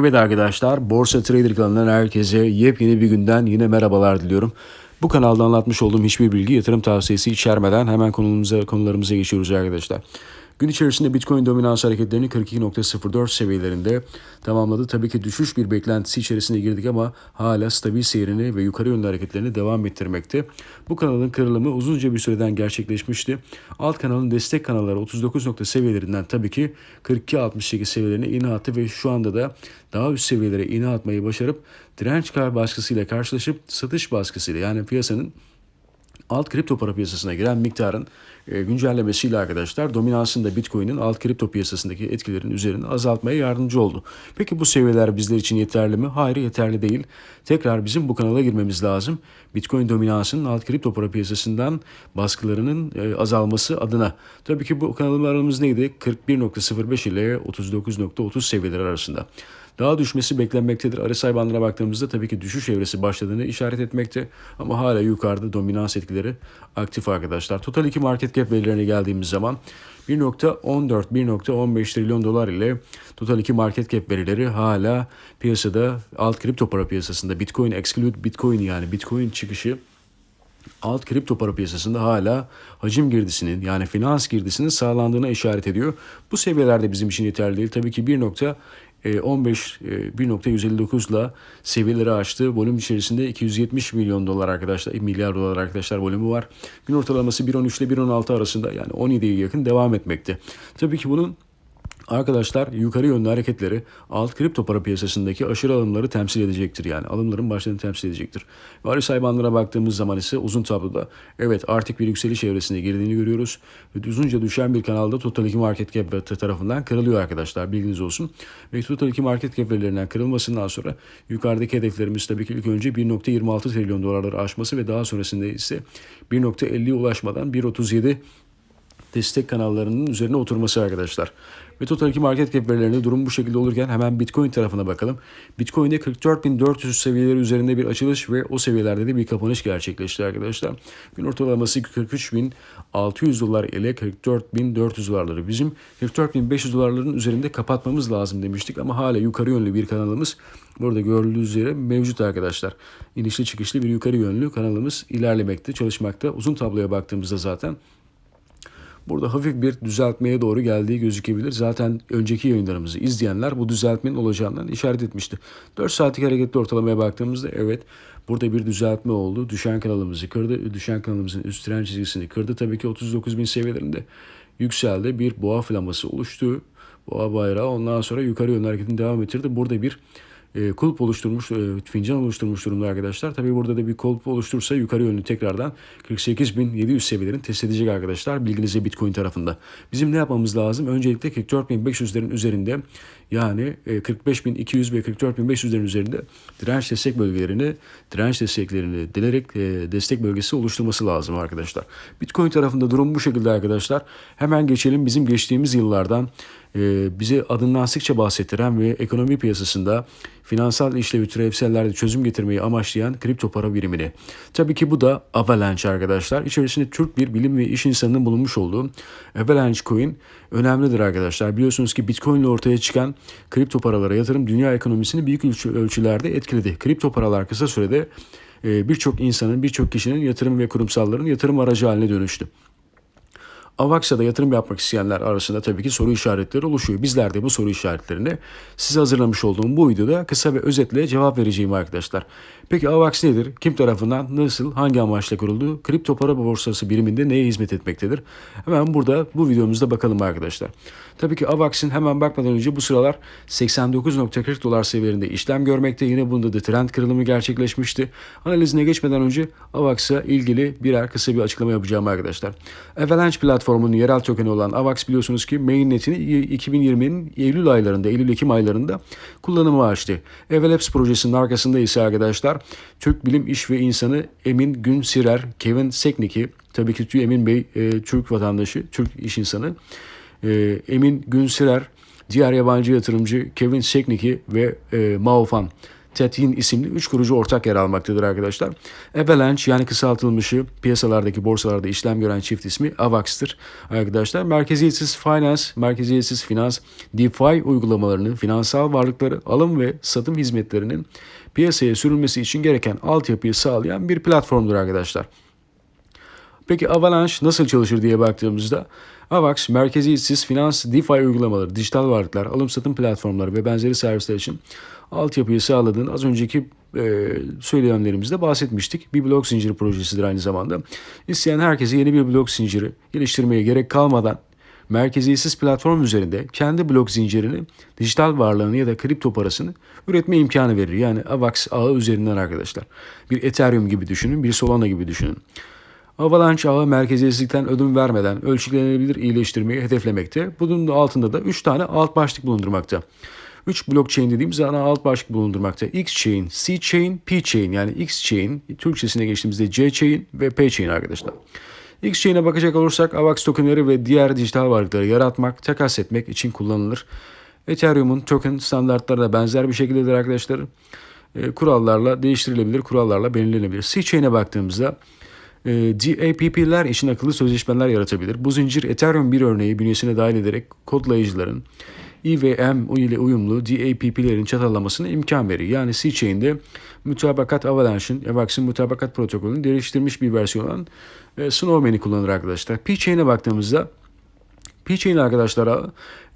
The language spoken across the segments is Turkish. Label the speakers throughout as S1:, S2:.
S1: Evet arkadaşlar, Borsa Trader kanalından herkese yepyeni bir günden yine merhabalar diliyorum. Bu kanalda anlatmış olduğum hiçbir bilgi yatırım tavsiyesi içermeden hemen konumuza, konularımıza geçiyoruz arkadaşlar. Gün içerisinde Bitcoin dominans hareketlerini 42.04 seviyelerinde tamamladı. Tabii ki düşüş bir beklentisi içerisine girdik ama hala stabil seyrini ve yukarı yönlü hareketlerini devam ettirmekte. Bu kanalın kırılımı uzunca bir süreden gerçekleşmişti. Alt kanalın destek kanalları 39 nokta seviyelerinden tabii ki 42.68 seviyelerine iğne attı ve şu anda da daha üst seviyelere iğne atmayı başarıp direnç kar baskısıyla karşılaşıp satış baskısıyla yani piyasanın alt kripto para piyasasına giren miktarın e, güncellemesiyle arkadaşlar dominansında Bitcoin'in alt kripto piyasasındaki etkilerin üzerine azaltmaya yardımcı oldu. Peki bu seviyeler bizler için yeterli mi? Hayır yeterli değil. Tekrar bizim bu kanala girmemiz lazım. Bitcoin dominansının alt kripto para piyasasından baskılarının e, azalması adına. Tabii ki bu kanallarımız neydi? 41.05 ile 39.30 seviyeleri arasında. Daha düşmesi beklenmektedir. RSI bandına baktığımızda tabii ki düşüş evresi başladığını işaret etmekte. Ama hala yukarıda dominans etkileri aktif arkadaşlar. Total 2 market cap verilerine geldiğimiz zaman 1.14-1.15 trilyon dolar ile Total 2 market cap verileri hala piyasada alt kripto para piyasasında Bitcoin exclude Bitcoin yani Bitcoin çıkışı alt kripto para piyasasında hala hacim girdisinin yani finans girdisinin sağlandığına işaret ediyor. Bu seviyelerde bizim için yeterli değil. Tabii ki 1. 15 1.159 ile seviyeleri aştı. Volüm içerisinde 270 milyon dolar arkadaşlar, milyar dolar arkadaşlar volümü var. Gün ortalaması 1.13 ile 1.16 arasında yani 17'ye yakın devam etmekte. Tabii ki bunun Arkadaşlar yukarı yönlü hareketleri alt kripto para piyasasındaki aşırı alımları temsil edecektir. Yani alımların başladığını temsil edecektir. RSI bandına baktığımız zaman ise uzun tabloda evet artık bir yükseliş evresine girdiğini görüyoruz. Ve uzunca düşen bir kanalda Total 2 Market Cap tarafından kırılıyor arkadaşlar bilginiz olsun. Ve Total 2 Market Cap verilerinden kırılmasından sonra yukarıdaki hedeflerimiz tabii ki ilk önce 1.26 trilyon dolarları aşması ve daha sonrasında ise 1.50'ye ulaşmadan 1.37 destek kanallarının üzerine oturması arkadaşlar. Ve Total 2 market cap verilerinde durum bu şekilde olurken hemen Bitcoin tarafına bakalım. Bitcoin'de 44.400 seviyeleri üzerinde bir açılış ve o seviyelerde de bir kapanış gerçekleşti arkadaşlar. Gün ortalaması 43.600 dolar ile 44.400 dolarları. Bizim 44.500 dolarların üzerinde kapatmamız lazım demiştik ama hala yukarı yönlü bir kanalımız Burada gördüğünüz üzere mevcut arkadaşlar. İnişli çıkışlı bir yukarı yönlü kanalımız ilerlemekte, çalışmakta. Uzun tabloya baktığımızda zaten Burada hafif bir düzeltmeye doğru geldiği gözükebilir. Zaten önceki yayınlarımızı izleyenler bu düzeltmenin olacağından işaret etmişti. 4 saatlik hareketli ortalamaya baktığımızda evet burada bir düzeltme oldu. Düşen kanalımızı kırdı. Düşen kanalımızın üst tren çizgisini kırdı. Tabii ki 39 bin seviyelerinde yükseldi. Bir boğa flaması oluştu. Boğa bayrağı ondan sonra yukarı yönlü hareketini devam ettirdi. Burada bir e, oluşturmuş, e, fincan oluşturmuş durumda arkadaşlar. Tabii burada da bir kulp oluşturursa yukarı yönlü tekrardan 48.700 seviyelerini test edecek arkadaşlar. Bilginize Bitcoin tarafında. Bizim ne yapmamız lazım? Öncelikle 44.500'lerin üzerinde yani 45.200 e, ve 44.500'lerin üzerinde direnç destek bölgelerini, direnç desteklerini delerek e, destek bölgesi oluşturması lazım arkadaşlar. Bitcoin tarafında durum bu şekilde arkadaşlar. Hemen geçelim bizim geçtiğimiz yıllardan bize adından sıkça bahsettiren ve ekonomi piyasasında finansal işlevi türevsellerde çözüm getirmeyi amaçlayan kripto para birimini. Tabii ki bu da Avalanche arkadaşlar. İçerisinde Türk bir bilim ve iş insanının bulunmuş olduğu Avalanche Coin önemlidir arkadaşlar. Biliyorsunuz ki Bitcoin ile ortaya çıkan kripto paralara yatırım dünya ekonomisini büyük ölçülerde etkiledi. Kripto paralar kısa sürede e, birçok insanın, birçok kişinin yatırım ve kurumsalların yatırım aracı haline dönüştü. Avaxa'da yatırım yapmak isteyenler arasında tabii ki soru işaretleri oluşuyor. Bizler de bu soru işaretlerini size hazırlamış olduğum bu videoda kısa ve özetle cevap vereceğim arkadaşlar. Peki AVAX nedir? Kim tarafından, nasıl, hangi amaçla kuruldu? Kripto para borsası biriminde neye hizmet etmektedir? Hemen burada bu videomuzda bakalım arkadaşlar. Tabii ki AVAX'in hemen bakmadan önce bu sıralar 89.40 dolar seviyelerinde işlem görmekte. Yine bunda da trend kırılımı gerçekleşmişti. Analizine geçmeden önce AVAX'a ilgili birer kısa bir açıklama yapacağım arkadaşlar. Avalanche platformunun yerel tokeni olan AVAX biliyorsunuz ki mainnetini 2020'nin Eylül aylarında, Eylül-Ekim aylarında kullanıma açtı. Evelabs projesinin arkasında ise arkadaşlar Türk bilim iş ve insanı Emin Günsirer, Kevin Seknik'i, tabii ki Emin Bey e, Türk vatandaşı, Türk iş insanı, e, Emin Günsirer, diğer yabancı yatırımcı Kevin Seknik'i ve e, Mao Fan Tethin isimli 3 kurucu ortak yer almaktadır arkadaşlar. Avalanche yani kısaltılmışı piyasalardaki borsalarda işlem gören çift ismi AVAX'tır arkadaşlar. Merkeziyetsiz finance, merkeziyetsiz finans, DeFi uygulamalarını, finansal varlıkları, alım ve satım hizmetlerinin piyasaya sürülmesi için gereken altyapıyı sağlayan bir platformdur arkadaşlar. Peki Avalanche nasıl çalışır diye baktığımızda Avax merkeziyetsiz finans DeFi uygulamaları, dijital varlıklar, alım satım platformları ve benzeri servisler için altyapıyı sağladığını az önceki e, söylemlerimizde bahsetmiştik. Bir blok zinciri projesidir aynı zamanda. İsteyen herkese yeni bir blok zinciri geliştirmeye gerek kalmadan merkeziyetsiz platform üzerinde kendi blok zincirini, dijital varlığını ya da kripto parasını üretme imkanı verir. Yani AVAX ağı üzerinden arkadaşlar. Bir Ethereum gibi düşünün, bir Solana gibi düşünün. Avalanche ağı merkeziyetsizlikten ödün vermeden ölçülenebilir iyileştirmeyi hedeflemekte. Bunun da altında da 3 tane alt başlık bulundurmakta. 3 blockchain dediğimiz ana alt başlık bulundurmakta. X-Chain, C-Chain, P-Chain yani X-Chain, Türkçesine geçtiğimizde C-Chain ve P-Chain arkadaşlar. X-Chain'e bakacak olursak AVAX tokenları ve diğer dijital varlıkları yaratmak, takas etmek için kullanılır. Ethereum'un token standartları da benzer bir şekildedir arkadaşlar. E, kurallarla değiştirilebilir, kurallarla belirlenebilir. C-Chain'e baktığımızda e, DAPP'ler için akıllı sözleşmeler yaratabilir. Bu zincir Ethereum bir örneği bünyesine dahil ederek kodlayıcıların IVM ile uyumlu DAPP'lerin çatallamasına imkan verir. Yani C-Chain'de mutabakat Avalanche'ın, Avax'ın mutabakat protokolünün değiştirilmiş bir versiyonu olan e, Snowman'i kullanır arkadaşlar. P-Chain'e baktığımızda P-Chain arkadaşlara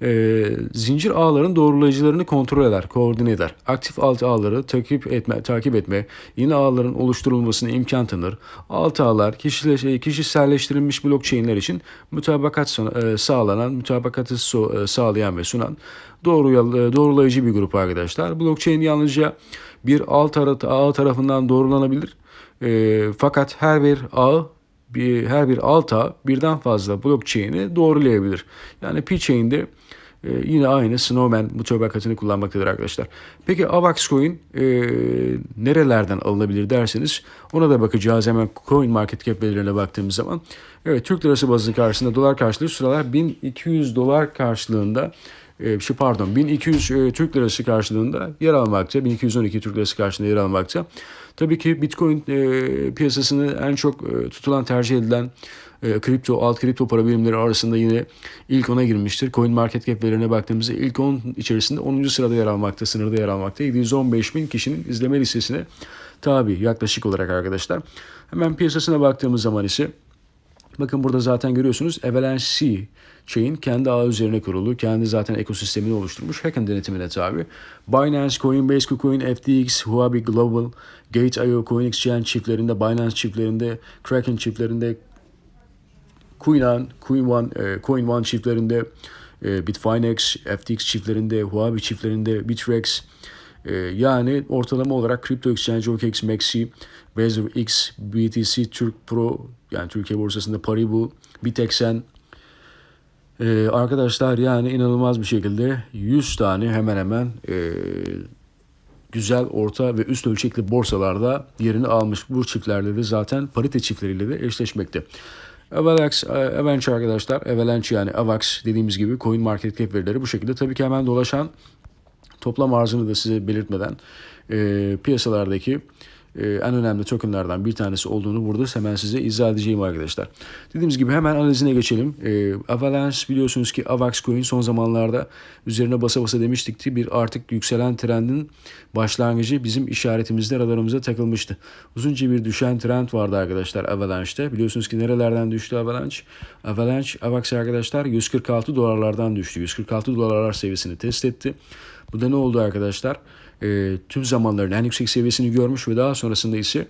S1: e, zincir ağların doğrulayıcılarını kontrol eder, koordine eder. Aktif alt ağları takip etme, takip etme, yeni ağların oluşturulmasına imkan tanır. Alt ağlar kişileş, kişiselleştirilmiş blockchain'ler için mutabakat e, sağlanan, mutabakatı so, e, sağlayan ve sunan doğru e, doğrulayıcı bir grup arkadaşlar. Blockchain yalnızca bir alt ağ tarafından doğrulanabilir. E, fakat her bir ağ bir, her bir alt ağ birden fazla blockchain'i doğrulayabilir. Yani P-Chain'de e, yine aynı Snowman mutabakatını kullanmaktadır arkadaşlar. Peki AVAX Coin e, nerelerden alınabilir derseniz ona da bakacağız hemen Coin Market Cap verilerine baktığımız zaman. Evet Türk lirası bazı karşısında dolar karşılığı sıralar 1200 dolar karşılığında şey pardon 1200 e, Türk lirası karşılığında yer almakta. 1212 Türk lirası karşılığında yer almakta. Tabii ki Bitcoin e, piyasasını en çok e, tutulan tercih edilen e, kripto, alt kripto para birimleri arasında yine ilk ona girmiştir. Coin Market Cap verilerine baktığımızda ilk 10 içerisinde 10. sırada yer almakta, sınırda yer almakta. 715 bin kişinin izleme listesine tabi yaklaşık olarak arkadaşlar. Hemen piyasasına baktığımız zaman ise Bakın burada zaten görüyorsunuz Avalanche C Chain kendi ağı üzerine kurulu. Kendi zaten ekosistemini oluşturmuş. Hacken denetimine tabi. Binance, Coinbase, KuCoin, FTX, Huobi Global, Gate.io, Coin Exchange çiftlerinde, Binance çiftlerinde, Kraken çiftlerinde, Coinan, Coin One, e, Coin One çiftlerinde, e, Bitfinex, FTX çiftlerinde, Huobi çiftlerinde, Bitrex, e, yani ortalama olarak Crypto Exchange, OKX, Maxi, X, BTC, Türk Pro, yani Türkiye borsasında Paribu, Bitexen, ee, arkadaşlar yani inanılmaz bir şekilde 100 tane hemen hemen e, güzel orta ve üst ölçekli borsalarda yerini almış. Bu çiftlerle de zaten parite çiftleriyle de eşleşmekte. Avalanche, Avalanche arkadaşlar, Avalanche yani Avax dediğimiz gibi coin market cap verileri bu şekilde. Tabii ki hemen dolaşan toplam arzını da size belirtmeden e, piyasalardaki e, en önemli tokenlardan bir tanesi olduğunu burada hemen size izah edeceğim arkadaşlar. Dediğimiz gibi hemen analizine geçelim. E, Avalanche biliyorsunuz ki Avax Coin son zamanlarda üzerine basa basa demiştik bir artık yükselen trendin başlangıcı bizim işaretimizde radarımıza takılmıştı. Uzunca bir düşen trend vardı arkadaşlar Avalanche'te. Biliyorsunuz ki nerelerden düştü Avalanche? Avalanche Avax arkadaşlar 146 dolarlardan düştü. 146 dolarlar seviyesini test etti. Bu da ne oldu arkadaşlar? E, tüm zamanların en yüksek seviyesini görmüş ve daha sonrasında ise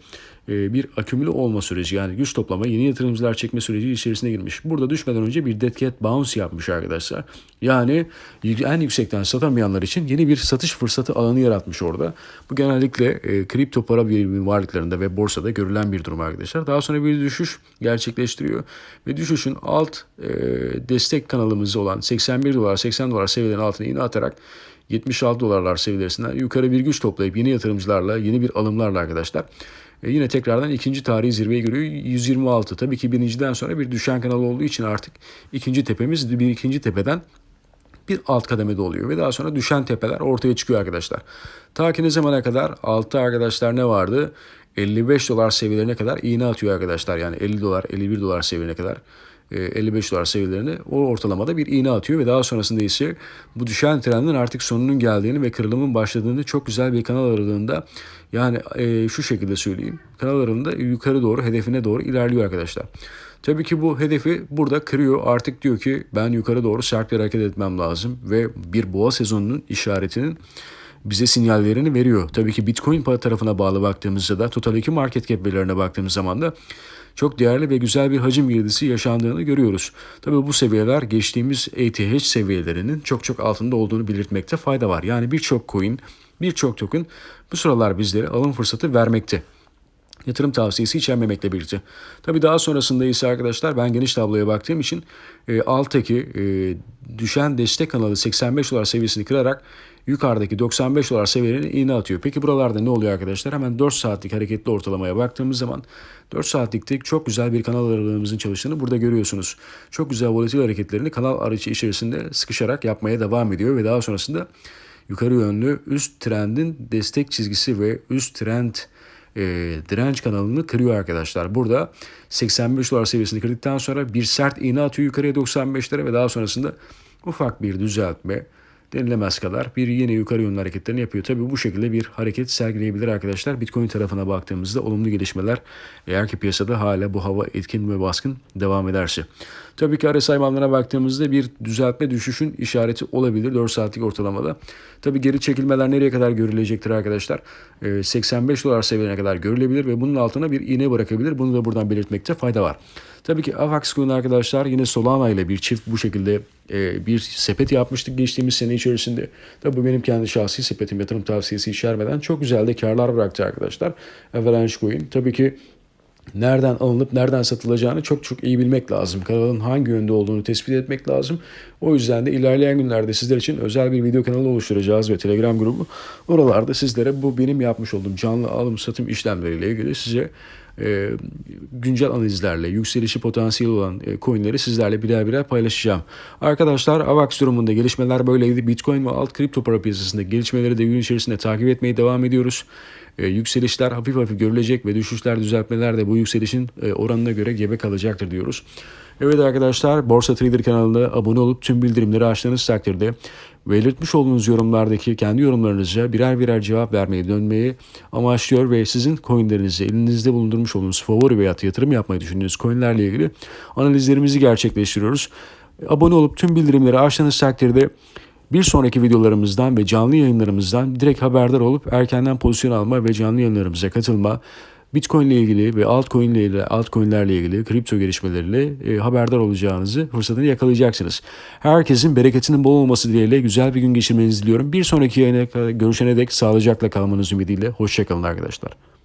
S1: e, bir akümüle olma süreci yani güç toplama, yeni yatırımcılar çekme süreci içerisine girmiş. Burada düşmeden önce bir dead cat bounce yapmış arkadaşlar. Yani en yüksekten satamayanlar için yeni bir satış fırsatı alanı yaratmış orada. Bu genellikle e, kripto para birimi varlıklarında ve borsada görülen bir durum arkadaşlar. Daha sonra bir düşüş gerçekleştiriyor ve düşüşün alt e, destek kanalımız olan 81 dolar 80 dolar seviyelerin altına iğne atarak 76 dolarlar seviyesinden yukarı bir güç toplayıp yeni yatırımcılarla, yeni bir alımlarla arkadaşlar e yine tekrardan ikinci tarihi zirveye görüyor 126. Tabii ki birinciden sonra bir düşen kanal olduğu için artık ikinci tepemiz bir ikinci tepeden bir alt kademede oluyor ve daha sonra düşen tepeler ortaya çıkıyor arkadaşlar. Ta ki ne zamana kadar altta arkadaşlar ne vardı? 55 dolar seviyelerine kadar iğne atıyor arkadaşlar. Yani 50 dolar, 51 dolar seviyelerine kadar 55 dolar seviyelerine o ortalamada bir iğne atıyor ve daha sonrasında ise bu düşen trendin artık sonunun geldiğini ve kırılımın başladığını çok güzel bir kanal aralığında yani e, şu şekilde söyleyeyim. Kanal aralığında yukarı doğru hedefine doğru ilerliyor arkadaşlar. Tabii ki bu hedefi burada kırıyor. Artık diyor ki ben yukarı doğru sert bir hareket etmem lazım ve bir boğa sezonunun işaretinin bize sinyallerini veriyor. Tabii ki Bitcoin tarafına bağlı baktığımızda da Total 2 market cap verilerine baktığımız zaman da çok değerli ve güzel bir hacim girdisi yaşandığını görüyoruz. Tabii bu seviyeler geçtiğimiz ATH seviyelerinin çok çok altında olduğunu belirtmekte fayda var. Yani birçok coin, birçok token bu sıralar bizlere alım fırsatı vermekte yatırım tavsiyesi içermemekle birlikte. Tabi daha sonrasında ise arkadaşlar ben geniş tabloya baktığım için e, alttaki e, düşen destek kanalı 85 dolar seviyesini kırarak yukarıdaki 95 dolar seviyelerini iğne atıyor. Peki buralarda ne oluyor arkadaşlar? Hemen 4 saatlik hareketli ortalamaya baktığımız zaman 4 saatlikte çok güzel bir kanal aralığımızın çalıştığını burada görüyorsunuz. Çok güzel volatil hareketlerini kanal aracı içerisinde sıkışarak yapmaya devam ediyor ve daha sonrasında yukarı yönlü üst trendin destek çizgisi ve üst trend e, direnç kanalını kırıyor arkadaşlar. Burada 85 dolar seviyesini kırdıktan sonra bir sert iğne atıyor yukarıya 95'lere ve daha sonrasında ufak bir düzeltme denilemez kadar bir yine yukarı yönlü hareketlerini yapıyor. Tabii bu şekilde bir hareket sergileyebilir arkadaşlar. Bitcoin tarafına baktığımızda olumlu gelişmeler eğer ki piyasada hala bu hava etkin ve baskın devam ederse. Tabii ki RSI bandına baktığımızda bir düzeltme düşüşün işareti olabilir 4 saatlik ortalamada. Tabii geri çekilmeler nereye kadar görülecektir arkadaşlar? 85 dolar seviyelerine kadar görülebilir ve bunun altına bir iğne bırakabilir. Bunu da buradan belirtmekte fayda var. Tabii ki Avax Coin arkadaşlar yine Solana ile bir çift bu şekilde e, bir sepet yapmıştık geçtiğimiz sene içerisinde. Tabii bu benim kendi şahsi sepetim yatırım tavsiyesi içermeden çok güzel de karlar bıraktı arkadaşlar. Avalanche Coin. Tabii ki nereden alınıp nereden satılacağını çok çok iyi bilmek lazım. Kanalın hangi yönde olduğunu tespit etmek lazım. O yüzden de ilerleyen günlerde sizler için özel bir video kanalı oluşturacağız ve Telegram grubu. Oralarda sizlere bu benim yapmış olduğum canlı alım satım işlemleriyle ilgili size e, güncel analizlerle yükselişi potansiyeli olan e, coinleri sizlerle birer birer paylaşacağım. Arkadaşlar AVAX durumunda gelişmeler böyleydi. Bitcoin ve alt kripto para piyasasında gelişmeleri de gün içerisinde takip etmeye devam ediyoruz. E, yükselişler hafif hafif görülecek ve düşüşler düzeltmeler de bu yükselişin e, oranına göre gebe kalacaktır diyoruz. Evet arkadaşlar Borsa Trader kanalına abone olup tüm bildirimleri açtığınız takdirde belirtmiş olduğunuz yorumlardaki kendi yorumlarınıza birer birer cevap vermeyi dönmeyi amaçlıyor ve sizin coinlerinizi elinizde bulundurmuş olduğunuz favori veya yatırım yapmayı düşündüğünüz coinlerle ilgili analizlerimizi gerçekleştiriyoruz. Abone olup tüm bildirimleri açtığınız takdirde bir sonraki videolarımızdan ve canlı yayınlarımızdan direkt haberdar olup erkenden pozisyon alma ve canlı yayınlarımıza katılma, Bitcoin ile ilgili ve altcoin ile ilgili, altcoin'lerle ilgili kripto gelişmeleriyle e, haberdar olacağınızı fırsatını yakalayacaksınız. Herkesin bereketinin bol olması dileğiyle güzel bir gün geçirmenizi diliyorum. Bir sonraki yayına görüşene dek sağlıcakla kalmanız ümidiyle. Hoşçakalın arkadaşlar.